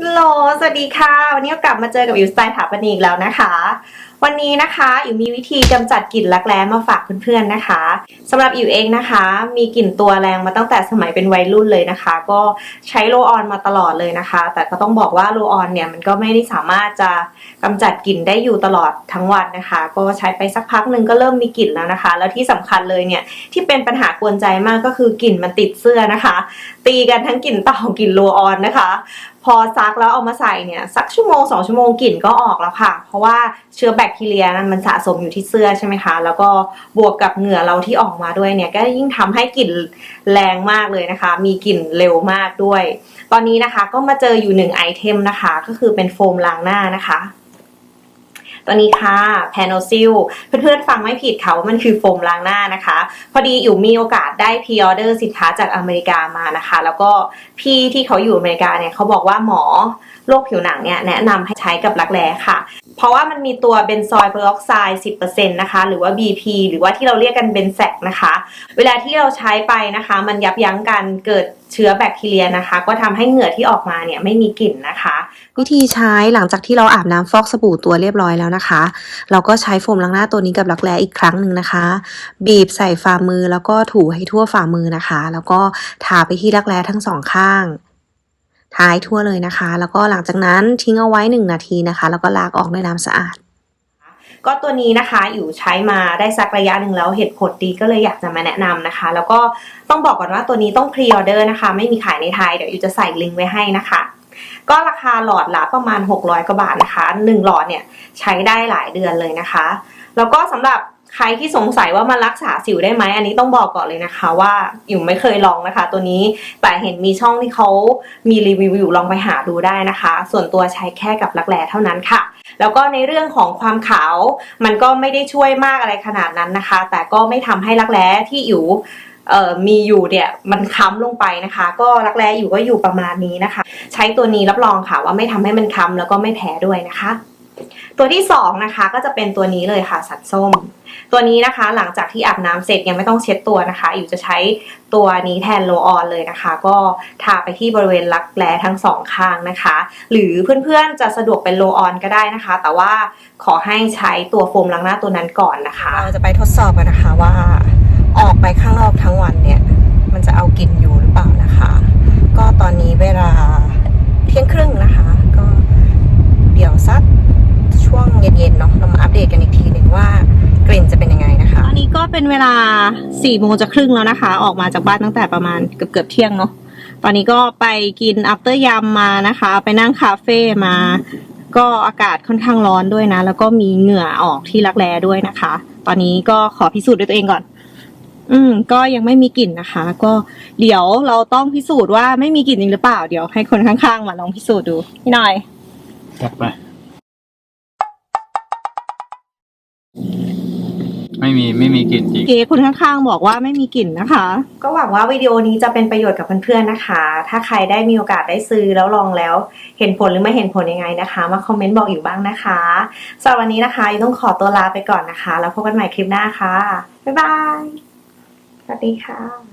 ฮัลโหลสวัสดีค่ะ วันนี้ก็กลับมาเจอกับอิวสไตล์ถาปนีอีกแล้วนะคะวันนี้นะคะอิวมีวิธีกำจัดกลิ่นรักแร้มาฝากเพื่อนๆนะคะสำหรับอิวเองนะคะ มีกลิ่นตัวแรงมาตั้งแต่สมัยเป็นวัยรุ่นเลยนะคะ ก็ใช้โรลออนมาตลอดเลยนะคะ แต่ก็ต้องบอกว่าโรลออนเนี่ยมันก็ไม่ได้สามารถจะกำจัดกลิ่นได้อยู่ตลอดทั้งวันนะคะ ก็ใช้ไปสักพักหนึ่งก็เริ่มมีกลิ่นแล้วนะคะ แล้วที่สำคัญเลยเนี่ยที่เป็นปัญหากวนใจมากก็คือกลิ่นมันติดเสื้อนะคะ ตีกันทั้งกลิ่นเต่ากลิ่นโรลออนนะคะพอซักแล้วเอามาใส่เนี่ยสักชั่วโมงสองชั่วโมงกลิ่นก็ออกแล้วค่ะ เพราะว่าเชื้อแบคทีเรียนั้นมันสะสมอยู่ที่เสื้อใช่ไหมคะ แล้วก็บวกกับเหงื่อเราที่ออกมาด้วยเนี่ยก็ยิ่งทำให้กลิ่นแรงมากเลยนะคะ มีกลิ่นเร็วมากด้วย ตอนนี้นะคะก็มาเจออยู่หนึ่งไอเทมนะคะ ก็คือเป็นโฟมล้างหน้านะคะตัวนี้ค่ะแพนโอซิลเพื่อนๆฟังไม่ผิดค่ะว่ามันคือโฟมล้างหน้านะคะ พอดีอยู่มีโอกาสได้พรีออเดอร์สินค้าจากอเมริกามานะคะ แล้วก็พี่ที่เขาอยู่อเมริกาเนี่ยเขาบอกว่าหมอโรคผิวหนังเนี่ยแนะนำให้ใช้กับรักแร้ค่ะ เพราะว่ามันมีตัวเบนซอยเปอร์ออกไซด์10%นะคะหรือว่า BP หรือว่าที่เราเรียกกันเบนแซกนะคะ เวลาที่เราใช้ไปนะคะ มันยับยั้งการเกิดเชื้อแบคทีเรียนะคะ ก็ทำให้เหงื่อที่ออกมาเนี่ยไม่มีกลิ่นนะคะ วิธีใช้หลังจากที่เราอาบน้ำฟอกสบู่ตัวเรียบร้อยแล้วนะคะ เราก็ใช้โฟมล้างหน้าตัวนี้กับรักแร้อีกครั้งหนึ่งนะคะ บีบใส่ฝ่ามือแล้วก็ถูให้ทั่วฝ่ามือนะคะ แล้วก็ทาไปที่รักแร้ทั้งสองข้าง ทาให้ทั่วเลยนะคะ แล้วก็หลังจากนั้นทิ้งเอาไว้หนึ่งนาทีนะคะ แล้วก็ล้างออกด้วยน้ำสะอาด ก็ตัวนี้นะคะอยู่ใช้มาได้สักระยะหนึ่งแล้วเห็นผลดีก็เลยอยากจะมาแนะนำนะคะ แล้วก็ต้องบอกก่อนว่าตัวนี้ต้องพรีออเดอร์นะคะ ไม่มีขายในไทยเดี๋ยวอยู่จะใส่ลิงก์ไว้ให้นะคะก็ราคาหลอดละประมาณ 600 กว่าบาทนะคะหนึ่งหลอดเนี่ยใช้ได้หลายเดือนเลยนะคะ แล้วก็สำหรับ ใครที่สงสัยว่ามันรักษาสิวได้ไหมอันนี้ต้องบอกก่อนเลยนะคะ ว่าอยู่ไม่เคยลองนะคะ ตัวนี้แต่เห็นมีช่องที่เขามีรีวิวอยู่ลองไปหาดูได้นะคะ ส่วนตัวใช้แค่กับรักแร้เท่านั้นค่ะ แล้วก็ในเรื่องของความขาว มันก็ไม่ได้ช่วยมากอะไรขนาดนั้นนะคะ แต่ก็ไม่ทำให้รักแร้ที่อยู่มีอยู่เนี่ยมันค้ำลงไปนะคะ ก็รักแร้อยู่ก็อยู่ประมาณนี้นะคะ ใช้ตัวนี้รับรองค่ะว่าไม่ทำให้มันค้ำแล้วก็ไม่แพ้ด้วยนะคะ ตัวที่สองนะคะก็จะเป็นตัวนี้เลยค่ะสัตว์ส้ม ตัวนี้นะคะหลังจากที่อาบน้ำเสร็จยังไม่ต้องเช็ดตัวนะคะ อยู่จะใช้ตัวนี้แทนโลออนเลยนะคะ ก็ทาไปที่บริเวณรักแร้ทั้งสองข้างนะคะ หรือเพื่อนๆจะสะดวกเป็นโลออนก็ได้นะคะ แต่ว่าขอให้ใช้ตัวโฟมล้างหน้าตัวนั้นก่อนนะคะ เราจะไปทดสอบกันนะคะว่าออกไปข้างนอกทั้งวันเนี่ยมันจะเอากินอยู่หรือเปล่านะคะ ก็ตอนนี้เวลาเที่ยงครึ่งนะคะ ก็ ก็เป็นเวลาสี่โมงจะครึ่งแล้วนะคะ ออกมาจากบ้านตั้งแต่ประมาณเกือบเกือบเที่ยงเนาะตอนนี้ก็ไปกินอัปเตอร์ยำมานะคะ ไปนั่งคาเฟ่มา ก็อากาศค่อนข้างร้อนด้วยนะ แล้วก็มีเหงื่อออกที่รักแร้ด้วยนะคะ ตอนนี้ก็ขอพิสูจน์ด้วยตัวเองก่อน อืม ก็ยังไม่มีกลิ่นนะคะ ก็เดี๋ยวเราต้องพิสูจน์ว่าไม่มีกลิ่นจริงหรือเปล่า เดี๋ยวให้คนข้างๆมาลองพิสูจน์ดูพี่หน่อยจัดไป ไม่มีไม่มีกลิ่นจริง เก๋คนข้างๆบอกว่าไม่มีกลิ่นนะคะ ก็หวังว่าวิดีโอนี้จะเป็นประโยชน์กับเพื่อนๆนะคะ ถ้าใครได้มีโอกาสได้ซื้อแล้วลองแล้ว เห็นผลหรือไม่เห็นผลยังไงนะคะ มาคอมเมนต์บอกอยู่บ้างนะคะสำหรับวันนี้นะคะยูต้องขอตัวลาไปก่อนนะคะ แล้วพบกันใหม่คลิปหน้าค่ะ บ๊ายบาย สวัสดีค่ะ